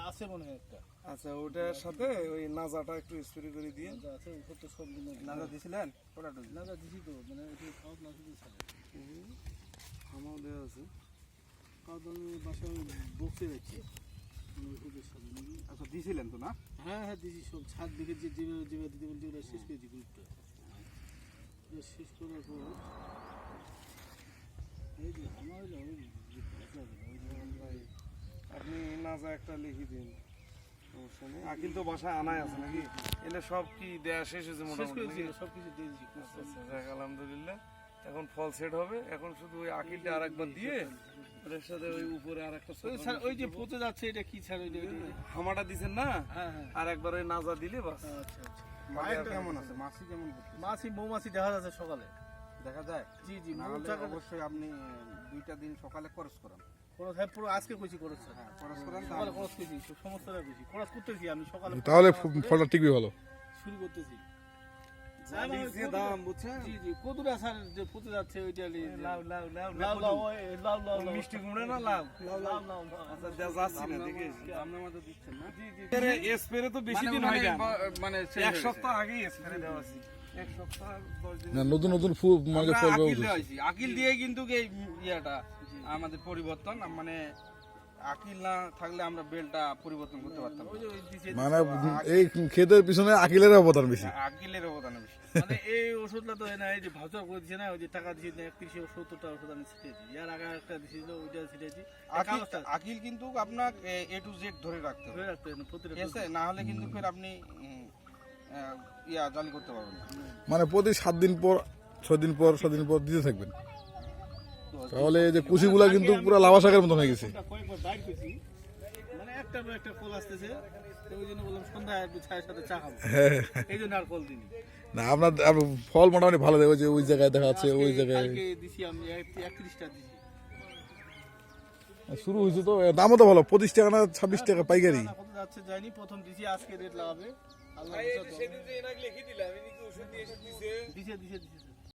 আছে মনে হয় একটা। আচ্ছা ওটার সাথে ওই নাজাটা একটু স্প্রে করে দিয়ে। আছে উপর তো সব নাজা দিছিলেন? ওটা নাজা দিছি তো মানে একটু খাওয়া না শুধু ছাড়ে আমার দেওয়া আছে। খাওয়া তো আমি বাসায় বক্সে রাখছি। ওষুধের সাথে আচ্ছা দিছিলেন তো না? হ্যাঁ হ্যাঁ দিছি সব। ছাদ দেখে যে যেভাবে যেভাবে দিতে বলতে ওটা শেষ করেছি গ্রুপটা শেষ করার পর এই যে আমার ওই যে ওই যে পাতলা যেটা, ওই যে আমরা এই- একটা লিখে দিন। সমস্যা নেই। আকিল তো বাসায় আনাই আছে নাকি? এলে সব কি দেয়া শেষ হয়েছে মোটামুটি সব কিছু দিয়েছি যাক আলহামদুলিল্লাহ। এখন ফল সেট হবে। এখন শুধু ওই আকিলটা আরেকবার দিয়ে ওটার সাথে ওই উপরে আর একটা স্যার ওই যে পচে যাচ্ছে এটা কি স্যার ওইটা ওইটা- ওইটা? হামাটা দিছেন না? হ্যাঁ হ্যাঁ। আর একবার ওই নাজা দিলে বাস। আচ্ছা আচ্ছা। কেমন আছে? মাসি কেমন মাছি মৌমাছি দেখা যাচ্ছে সকালে। দেখা যায়? জি জি অবশ্যই আপনি দুইটা দিন সকালে খরচ করান। হ্যাঁ হ্যাঁ তাহলে ফলটা টিকবে ভালো শুরু করতেছি। আচ্ছা মানে হয় মানে নতুন নতুন ফুল মানে আকিল দিয়ে কিন্তু ইয়াটা আমাদের পরিবর্তন মানে আকিল না থাকলে আমরা বেলটা পরিবর্তন করতে পারতাম মানে এই ক্ষেতের পিছনে আকিলের অবদান বেশি। আকিলের অবদান বেশি। মানে এই ওষুধটা তো না এই যে ভাউচার করে দিছে না ওই যে টাকা দিয়েছে একত্রিশশো সত্তরটা ওষুধ আমি ছিটেছি আগে একটা দিয়েছিল ওইটা ছিটেছি আকিল কিন্তু আপনার এ টু জেড ধরে রাখতে হবে। ধরে রাখতে হবে না, প্রতিটা না হলে কিন্তু ফের আপনি ইয়া জালি করতে পারবেন মানে প্রতি সাত দিন পর ছয় দিন পর সাত দিন পর দিতে থাকবেন। তাহলে এই যে কুচিগুলা কিন্তু পুরো লাভা শাকের মতন হয়ে গেছে। মানে দিনি না আপনার ফল মোটামুটি ভালো দেবে যে ওই জায়গায় দেখা যাচ্ছে ওই জায়গায়। শুরু হয়েছে তো দামও তো ভালো পঁচিশ টাকা না ছাব্বিশ টাকা পাইকারি। প্রথম দিছি আজকে রেট লাগাবে। আল্লাহ দিছে দিছে দিছে।